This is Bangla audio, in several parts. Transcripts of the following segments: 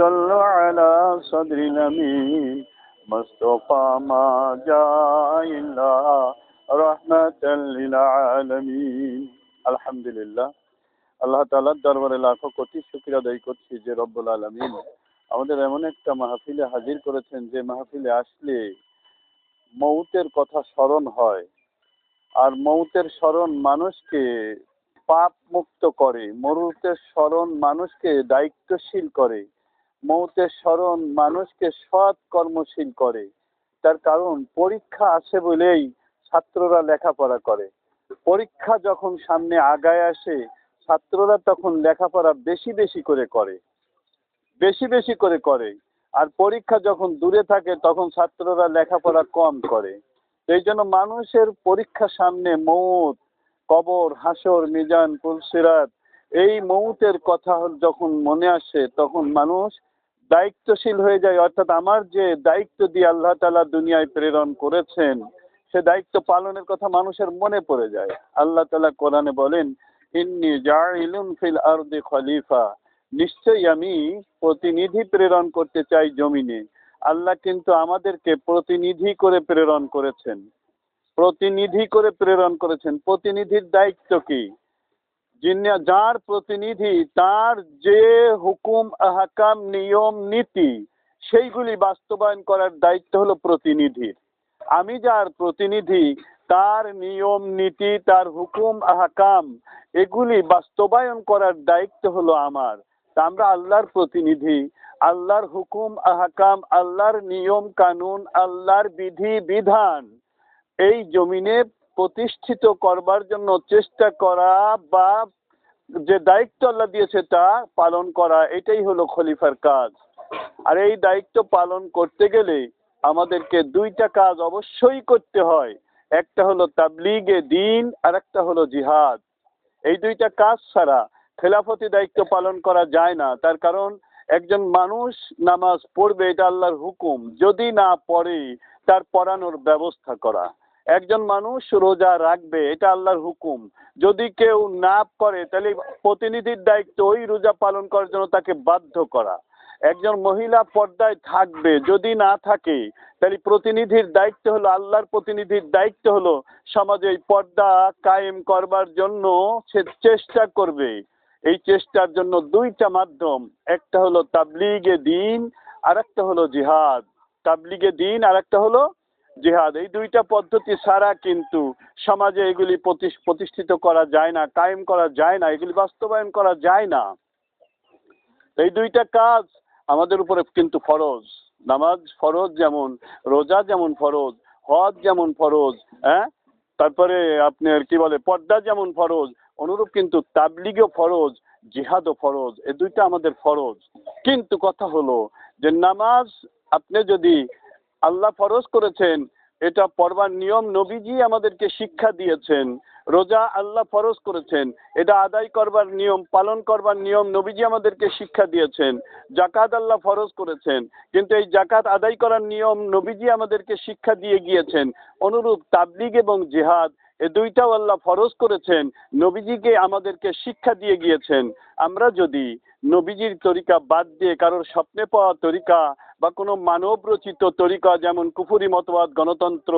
صلوا على صدر الأمين مصطفى ما جاء إلا رحمة للعالمين الحمد لله আল্লাহ তালার দরবারে লাখো কোটি শুক্রিয়া আদায় করছি যে রব্বুল আলমিন আমাদের এমন একটা মাহফিলে হাজির করেছেন যে মাহফিলে আসলে মৌতের কথা স্মরণ হয় আর মৌতের স্মরণ মানুষকে পাপ মুক্ত করে মরুতের স্মরণ মানুষকে দায়িত্বশীল করে মৌতের স্মরণ মানুষকে সৎ কর্মশীল করে। তার কারণ, পরীক্ষা আসে বলেই ছাত্ররা লেখাপড়া করে। পরীক্ষা যখন সামনে আগায় আসে, ছাত্ররা তখন লেখাপড়া বেশি বেশি করে করে। বেশি বেশি করে করে। আর পরীক্ষা যখন দূরে থাকে, তখন ছাত্ররা লেখাপড়া কম করে। এই জন্য মানুষের পরীক্ষা সামনে মৌত, কবর, হাসর, মিজান পুলসিরাত এই মৌতের কথা যখন মনে আসে, তখন মানুষ দায়িত্বশীল হয়ে যায়, অর্থাৎ আমার যে দায়িত্ব দিয়ে আল্লাহ তালা দুনিয়ায় প্রেরণ করেছেন, সে দায়িত্ব পালনের কথা মানুষের মনে পড়ে যায়। আল্লাহ তালা কোরআনে বলেন, ইন্নি জাইলুন ফিল আরদি খলিফা। নিশ্চয়ই আমি প্রতিনিধি প্রেরণ করতে চাই জমিনে। আল্লাহ কিন্তু আমাদেরকে প্রতিনিধি করে প্রেরণ করেছেন। প্রতিনিধি করে প্রেরণ করেছেন। প্রতিনিধির দায়িত্ব কি? যিনি যার প্রতিনিধি তার যে হুকুম আহকাম নিয়ম নীতি সেইগুলি বাস্তবায়ন করার দায়িত্ব হলো প্রতিনিধির আমি যার প্রতিনিধি, তার নিয়ম, নীতি, তার হুকুম, আহকাম, এগুলি বাস্তবায়ন করার দায়িত্ব হলো আমার। তা আমরা আল্লাহর প্রতিনিধি, আল্লাহর হুকুম, আহকাম, আল্লাহর নিয়ম, কানুন, আল্লাহর বিধি, বিধান, এই জমিনে প্রতিষ্ঠিত করবার জন্য চেষ্টা করা বা যে দায়িত্ব আল্লাহ দিয়েছে তা পালন করা, এটাই হলো খলিফার কাজ। আর এই দায়িত্ব পালন করতে গেলে আমাদেরকে দুইটা কাজ অবশ্যই করতে হয়। একটা হলো তাবলিগে দিন, আর একটা হলো জিহাদ। এই দুইটা কাজ ছাড়া খেলাফতি দায়িত্ব পালন করা যায় না। তার কারণ, একজন মানুষ নামাজ পড়বে, এটা আল্লাহর হুকুম। যদি না পড়ে, তার পড়ানোর ব্যবস্থা করা। একজন মানুষ রোজা রাখবে, এটা আল্লাহর হুকুম। যদি কেউ না করে, তাহলে প্রতিনিধির দায়িত্ব ওই রোজা পালন করার জন্য তাকে বাধ্য করা। একজন মহিলা পর্দায় থাকবে, যদি না থাকে, তাহলে প্রতিনিধির দায়িত্ব হলো, আল্লাহর প্রতিনিধির দায়িত্ব হলো সমাজে এই পর্দা কায়েম করবার জন্য সে চেষ্টা করবে। এই চেষ্টার জন্য দুইটা মাধ্যম, একটা হলো তাবলিগে দিন আর একটা হলো জিহাদ। তাবলিগে দিন আর একটা হলো জিহাদ, এই দুইটা পদ্ধতি ছাড়া কিন্তু সমাজে এগুলি প্রতিষ্ঠিত করা যায় না, কায়েম করা যায় না, এগুলি বাস্তবায়ন করা যায় না। এই দুইটা কাজ আমাদের উপরে কিন্তু ফরজ। নামাজ ফরজ যেমন, রোজা যেমন ফরজ, হজ যেমন ফরজ হ্যাঁ? তারপরে আপনার কি বলে, পর্দা যেমন ফরজ, অনুরূপ কিন্তু তাবলিগও ফরজ, জিহাদও ফরজ, এ দুইটা আমাদের ফরজ। কিন্তু কথা হলো যে নামাজ আপনি যদি আল্লাহ ফরজ করেছেন, এটা পড়বার নিয়ম নবীজি আমাদেরকে শিক্ষা দিয়েছেন। রোজা আল্লাহ ফরজ করেছেন, এটা আদায় করবার নিয়ম, পালন করবার নিয়ম নবীজি আমাদেরকে শিক্ষা দিয়েছেন। জাকাত আল্লাহ ফরজ করেছেন, কিন্তু এই জাকাত আদায় করার নিয়ম নবীজি আমাদেরকে শিক্ষা দিয়ে গিয়েছেন। অনুরূপ তাবলিগ এবং জেহাদ এ দুইটাও আল্লাহ ফরজ করেছেন, নবীজিকে আমাদেরকে শিক্ষা দিয়ে গিয়েছেন। আমরা যদি নবীজির তরিকা বাদ দিয়ে কারোর স্বপ্নে পাওয়া তরিকা বা কোনো মানব রচিত তরিকা যেমন কুফুরি মতবাদ, গণতন্ত্র,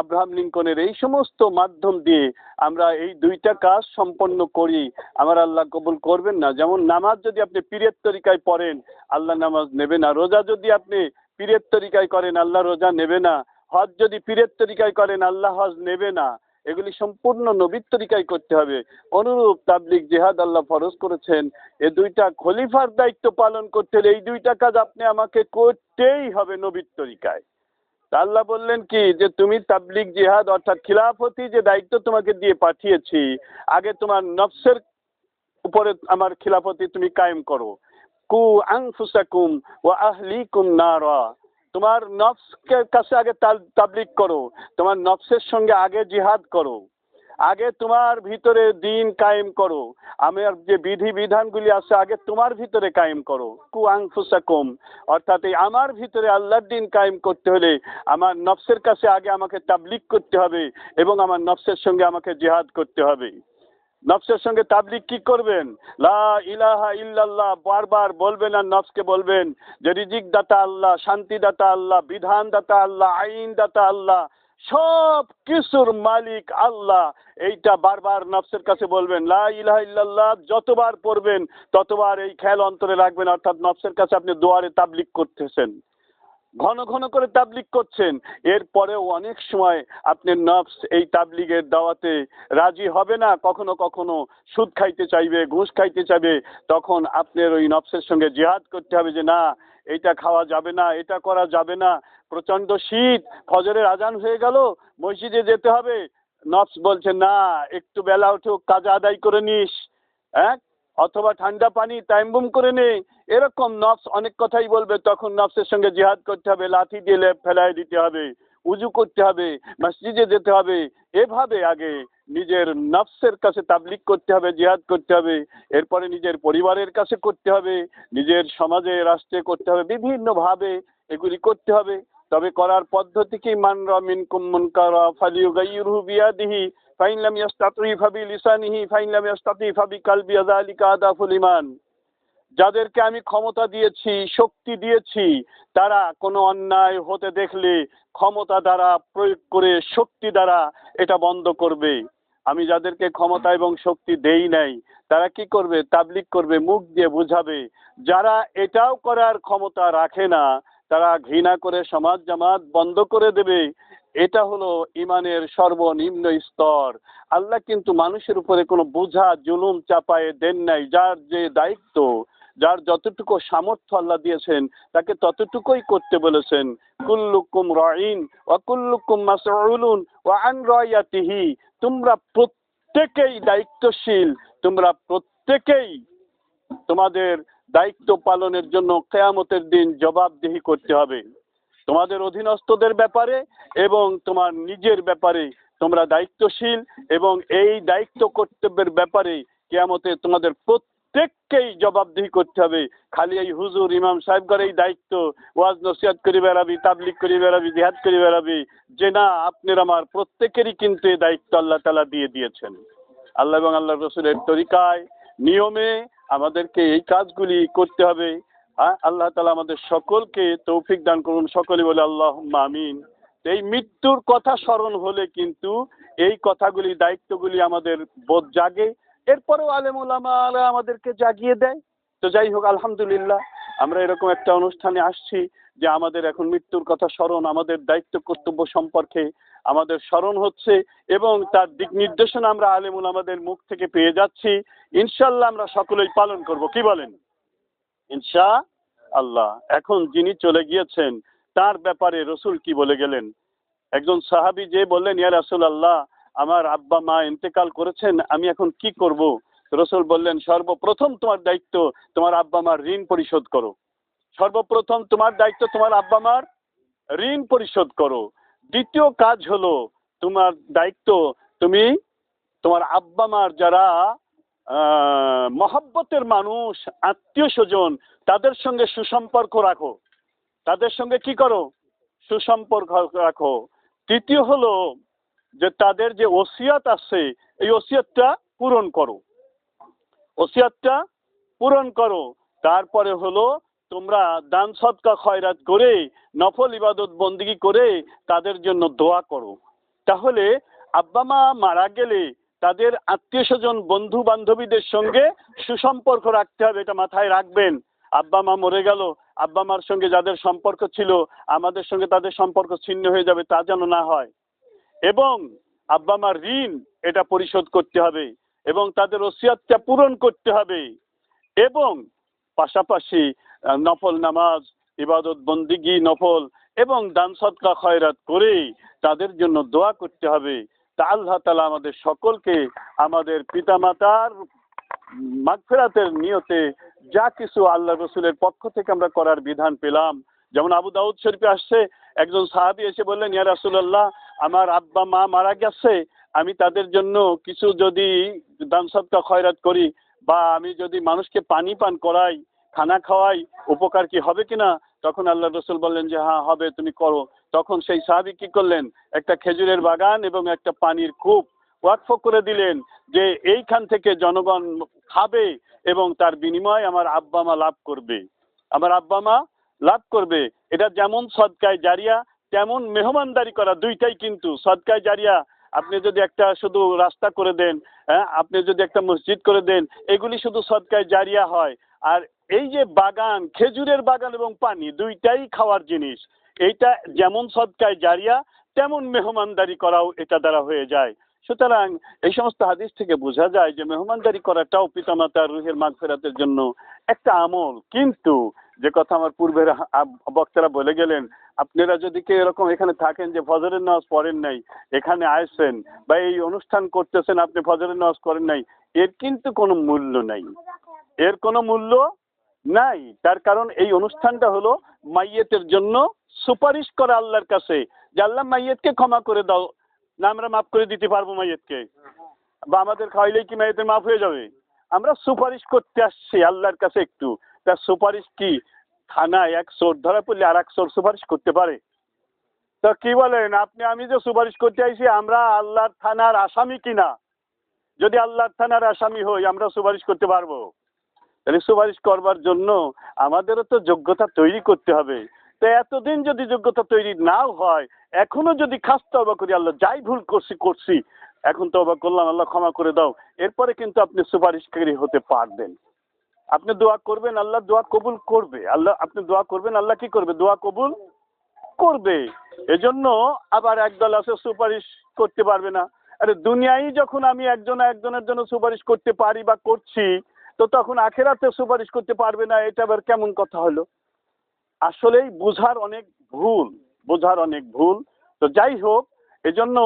আব্রাহাম লিঙ্কনের এই সমস্ত মাধ্যম দিয়ে আমরা এই দুইটা কাজ সম্পন্ন করি, আমার আল্লাহ কবুল করবেন না। যেমন নামাজ যদি আপনি পীরের তরিকায় পড়েন, আল্লাহ নামাজ নেবে না। রোজা যদি আপনি পীরের তরিকায় করেন, আল্লাহ রোজা নেবে না। হজ যদি পীরের তরিকায় করেন, আল্লাহ হজ নেবে না। এগুলি সম্পূর্ণ নবীর তরিকায় করতে হবে। অনুরূপ তাবলিক জেহাদ আল্লাহ ফরজ করেছেন। এ দুইটা খলিফার দায়িত্ব পালন করতে হলে এই দুইটা কাজ আপনি আমাকে করতেই হবে নবীর তরিকায়। আল্লাহ বললেন কি, যে তুমি তাবলিক জিহাদ অর্থাৎ খিলাফতি যে দায়িত্ব তোমাকে দিয়ে পাঠিয়েছি, আগে তোমার নফসের উপরে আমার খিলাফতি তুমি কায়েম করো। কু আংফুসাকুম ও আহলিকুম নারা। তোমার নফসকে কাছে আগে তাবলিক করো। তোমার নফসের সঙ্গে আগে জিহাদ করো। আগে তোমার ভিতরে দিন কায়েম করো। আমার যে বিধি বিধানগুলি আছে, আগে তোমার ভিতরে কায়েম করো। কু আংফুসাকুম অর্থাৎ এই আমার ভিতরে আল্লাহর দিন কায়েম করতে হলে আমার নফসের কাছে আগে আমাকে তাবলিক করতে হবে এবং আমার নফসের সঙ্গে আমাকে জিহাদ করতে হবে। নফসের সঙ্গে তাবলিক কি করবেন? লা ইলাহা ইল্লাল্লাহ বারবার বলবেন আর নফসকে বলবেন যে রিজিক দাতা আল্লাহ শান্তি দাতা আল্লাহ বিধান দাতা আল্লাহ আইন দাতা আল্লাহ, সব কিছুর মালিক আল্লাহ। এইটা বারবার নফসের কাছে বলবেন। লা ইলাহা ইল্লাল্লাহ যতবার পড়বেন, ততবার এই খেয়াল অন্তরে রাখবেন। অর্থাৎ নফসের কাছে আপনি দোয়ারে তাবলিক করতেছেন। ঘন ঘন করে তাবলিগ করছেন। এরপরেও অনেক সময় আপনার নফস এই তাবলিগের দাওয়াতে রাজি হবে না, কখনো কখনো সুদ খাইতে চাইবে, ঘুষ খাইতে চাইবে, তখন আপনার ওই নফসের সঙ্গে জিহাদ করতে হবে যে, না, এটা খাওয়া যাবে না, এটা করা যাবে না। প্রচণ্ড শীত, ফজরের আজান হয়ে গেল, মসজিদে যেতে হবে। নফস বলছে, না, একটু বেলা উঠেও কাজা আদায় করে নিস। হ্যাঁ? অথবা ঠান্ডা পানি টাইমবুম করে নে এরকম নফস অনেক কথাই বলবে, তখন নফসের সঙ্গে জিহাদ করতে হবে লাঠি দিয়ে লেপ ফেলায় দিতে হবে, উজু করতে হবে, মসজিদে যেতে হবে, এভাবে আগে নিজের নফসের কাছে তাবলিক করতে হবে, জিহাদ করতে হবে, এরপরে নিজের পরিবারের কাছে করতে হবে, নিজের সমাজে, রাষ্ট্রে করতে হবে, বিভিন্নভাবে এগুলি করতে হবে। তবে করার পদ্ধতি কি? মান রামিন কুম্মন কারা ফালিউ গাইরহু বিয়াদিহি ফাইন লাম ফাবি লিসানিহি ফাইন লাম ফাবি কালবি যালিকা আদাফুল ঈমান যাদেরকে আমি ক্ষমতা দিয়েছি, শক্তি দিয়েছি, তারা কোনো অন্যায় হতে দেখলে ক্ষমতা দ্বারা প্রয়োগ করে শক্তি দ্বারা এটা বন্ধ করবে। আমি যাদেরকে ক্ষমতা এবং শক্তি দেই নাই, তারা কি করবে? তাবলিক করবে, মুখ দিয়ে বুঝাবে। যারা এটাও করার ক্ষমতা রাখে না, তারা ঘৃণা করে সমাজ জামাত বন্ধ করে দেবে। এটা হলো ইমানের সর্বনিম্ন স্তর। আল্লাহ কিন্তু মানুষের উপরে কোনো বোঝা, জুলুম চাপায়ে দেন নাই। যার যে দায়িত্ব, যার যতটুকু সামর্থ্য আল্লাহ দিয়েছেন, তাকে ততটুকুই করতে বলেছেন, কুল্লুকুম রাইন ওয়া কুল্লুকুম মাসউলুন ওয়া আন রায়াতিহি তোমরা প্রত্যেকেই দায়িত্বশীল, তোমরা প্রত্যেকেই তোমাদের দায়িত্ব পালনের জন্য কেয়ামতের দিন জবাবদিহি করতে হবে। তোমাদের অধীনস্থদের ব্যাপারে এবং তোমার নিজের ব্যাপারে তোমরা দায়িত্বশীল এবং এই দায়িত্ব কর্তব্যের ব্যাপারে কেয়ামতে তোমাদের প্রত্যেককেই জবাবদিহি করতে হবে। খালি এই হুজুর, ইমাম সাহেবগর এই দায়িত্ব, ওয়াজ নসিহাত করে বেড়াবি তাবলিক করে বেড়াবি, জিহাদ করে বেড়াবি, যে না, আপনার আমার প্রত্যেকেরই কিন্তু এই দায়িত্ব আল্লাহ তালা দিয়ে দিয়েছেন। আল্লাহ এবং আল্লাহ রসুলের তরিকায়, নিয়মে আমাদেরকে এই কাজগুলি করতে হবে। হ্যাঁ আল্লাহ তালা আমাদের সকলকে তৌফিক দান করুন সকলে বলে আল্লাহ আমিন। এই মৃত্যুর কথা স্মরণ হলে কিন্তু এই কথাগুলি, দায়িত্বগুলি আমাদের বোধ জাগে। এরপরেও আলেমুলামারা আমাদেরকে জাগিয়ে দেয়। তো যাই হোক, আলহামদুলিল্লাহ, আমরা এরকম একটা অনুষ্ঠানে আসছি যে আমাদের এখন মৃত্যুর কথা স্মরণ, আমাদের দায়িত্ব কর্তব্য সম্পর্কে আমাদের স্মরণ হচ্ছে এবং তার দিক নির্দেশনা আমরা আলেমুল আমাদের মুখ থেকে পেয়ে যাচ্ছি। ইনশাল্লাহ আমরা সকলেই পালন করব। কি বলেন? ইনশা আল্লাহ এখন যিনি চলে গিয়েছেন, তার ব্যাপারে রসুল কি বলে গেলেন? একজন সাহাবি যে বললেন, ইয়া রাসুল আল্লাহ আমার আব্বা মা ইন্তেকাল করেছেন, আমি এখন কি করব? রসুল বললেন, সর্বপ্রথম তোমার দায়িত্ব তোমার আব্বা মার ঋণ পরিশোধ করো। সর্বপ্রথম তোমার দায়িত্ব তোমার আব্বা মার ঋণ পরিশোধ করো। দ্বিতীয় কাজ হলো, তোমার দায়িত্ব তুমি তোমার আব্বা মার যারা মহাব্বতের মানুষ, আত্মীয় স্বজন, তাদের সঙ্গে সুসম্পর্ক রাখো। তাদের সঙ্গে কি করো? সুসম্পর্ক রাখো। তৃতীয় হলো যে তাদের যে ওসিয়াত আছে, এই ওসিয়াতটা পূরণ করো। ওসিয়াতটা পূরণ করো। তারপরে হলো তোমরা দান সৎকা খয়রাত করে, নফল ইবাদত বন্দিগি করে তাদের জন্য দোয়া করো। তাহলে আব্বা মা মারা গেলে তাদের আত্মীয় স্বজন বন্ধু বান্ধবীদের সঙ্গে সুসম্পর্ক রাখতে হবে, এটা মাথায় রাখবেন। আব্বা মা মরে গেল, আব্বা মার সঙ্গে যাদের সম্পর্ক ছিল, আমাদের সঙ্গে তাদের সম্পর্ক ছিন্ন হয়ে যাবে, তা যেন না হয়। এবং আব্বা মার ঋণ, এটা পরিশোধ করতে হবে এবং তাদের ওসিয়াতটা পূরণ করতে হবে। এবং পাশাপাশি নফল নামাজ, ইবাদত বন্দিগি, নফল এবং দান সৎকা খয়রাত করে তাদের জন্য দোয়া করতে হবে। তা আল্লাহ তালা আমাদের সকলকে আমাদের পিতামাতার মাগফেরাতের নিয়তে যা কিছু আল্লাহ রসুলের পক্ষ থেকে আমরা করার বিধান পেলাম। যেমন আবু দাউদ শরীফে আসছে, একজন সাহাবি এসে বললেন, ইয়া রাসুল্লাহ আমার আব্বা, মা মারা গেছে, আমি তাদের জন্য কিছু যদি দান সৎকা খয়রাত করি বা আমি যদি মানুষকে পানি পান করাই, খানা খাওয়াই, উপকার কি হবে কিনা? তখন আল্লাহ রসুল বললেন যে হ্যাঁ হবে, তুমি করো। তখন সেই সাহাবি কি করলেন? একটা খেজুরের বাগান এবং একটা পানির কূপ ওয়াকফ করে দিলেন যে এইখান থেকে জনগণ খাবে এবং তার বিনিময়ে আমার আব্বা মা লাভ করবে। আমার আব্বা মা লাভ করবে। এটা যেমন সদকায় জারিয়া, তেমন মেহমানদারি করা দুইটাই কিন্তু সদকায় জারিয়া। আপনি যদি একটা শুধু রাস্তা করে দেন হ্যাঁ আপনি যদি একটা মসজিদ করে দেন, এগুলি শুধু সদকায় জারিয়া হয়। আর এই যে বাগান, খেজুরের বাগান এবং পানি দুইটাই খাওয়ার জিনিস। এইটা যেমন সদকায় জারিয়া, তেমন মেহমানদারি করাও এটা দ্বারা হয়ে যায়। সুতরাং এই সমস্ত হাদিস থেকে বোঝা যায় যে মেহমানদারি করাটাও পিতামাতার রুহের মাগ ফেরাতের জন্য একটা আমল। কিন্তু যে কথা আমার পূর্বের বক্তারা বলে গেলেন, আপনারা যদি কেউ এরকম এখানে থাকেন যে ফজরের নামাজ পড়েন নাই, এখানে আসছেন বা এই অনুষ্ঠান করতেছেন, আপনি ফজরের নামাজ করেন নাই, এর কিন্তু কোনো মূল্য নাই। এর কোনো মূল্য নাই। তার কারণ এই অনুষ্ঠানটা হলো মাইয়েতের জন্য সুপারিশ করা আল্লাহর কাছে যে আল্লাহ মাইয়েতকে ক্ষমা করে দাও, না আমরা মাফ করে দিতে পারব মাইয়েতকে। বা আমাদের খাওয়াইলেই কি মাইয়েতের মাফ হয়ে যাবে? আমরা সুপারিশ করতে আসছি আল্লাহর কাছে একটু। তার সুপারিশ কি? থানায় এক চোর ধরা পড়লে আর এক চোর সুপারিশ করতে পারে। তা কি বলেন, আপনি, আমি যে সুপারিশ করতে আইছি, আমরা আল্লাহর থানার আসামি কিনা? যদি আল্লাহর থানার আসামি হই, আমরা সুপারিশ করতে পারব? তাহলে সুপারিশ করবার জন্য আমাদেরও তো যোগ্যতা তৈরি করতে হবে। তো এতদিন যদি যোগ্যতা তৈরি নাও হয়, এখনও যদি খাস তবা করি, আল্লাহ যাই ভুল করছি করছি, এখন তবা করলাম, আল্লাহ ক্ষমা করে দাও। এরপরে কিন্তু আপনি সুপারিশকারী হতে পারবেন। আপনি দোয়া করবেন, আল্লাহ দোয়া কবুল করবে। আল্লাহ, আপনি দোয়া করবেন, আল্লাহ কি করবে? দোয়া কবুল করবে। এজন্য আবার একদল আছে সুপারিশ করতে পারবে না। আরে দুনিয়ায় যখন আমি একজন একজনের জন্য সুপারিশ করতে পারি বা করছি তো তখন আখেরাতে সুপারিশ করতে পারবে না, এটা আবার কেমন কথা হলো? আসলেই বোঝার অনেক ভুল, বোঝার অনেক ভুল। তো যাই হোক, এজন্য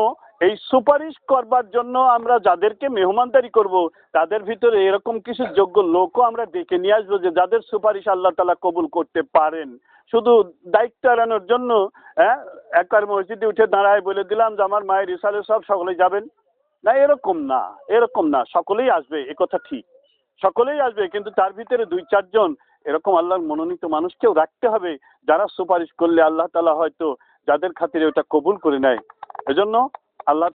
এই সুপারিশ করবার জন্য আমরা যাদেরকে মেহমানদারি করব, তাদের ভিতরে এরকম কিছু যোগ্য লোকও আমরা ডেকে নিয়ে আসব যে যাদের সুপারিশ আল্লাহ তালা কবুল করতে পারেন। শুধু দায়িত্ব এড়ানোর জন্য হ্যাঁ একবার মসজিদে উঠে দাঁড়ায় বলে দিলাম যে আমার মায়ের ইসালে সব সকলেই যাবেন। না, এরকম না এরকম না, সকলেই আসবে, এ কথা ঠিক। সকলেই আসবে, কিন্তু তার ভিতরে দুই চারজন এরকম আল্লাহর মনোনীত মানুষকেও রাখতে হবে যারা সুপারিশ করলে আল্লাহ তালা হয়তো যাদের খাতিরে ওটা কবুল করে নেয়। এজন্য আল্লাহ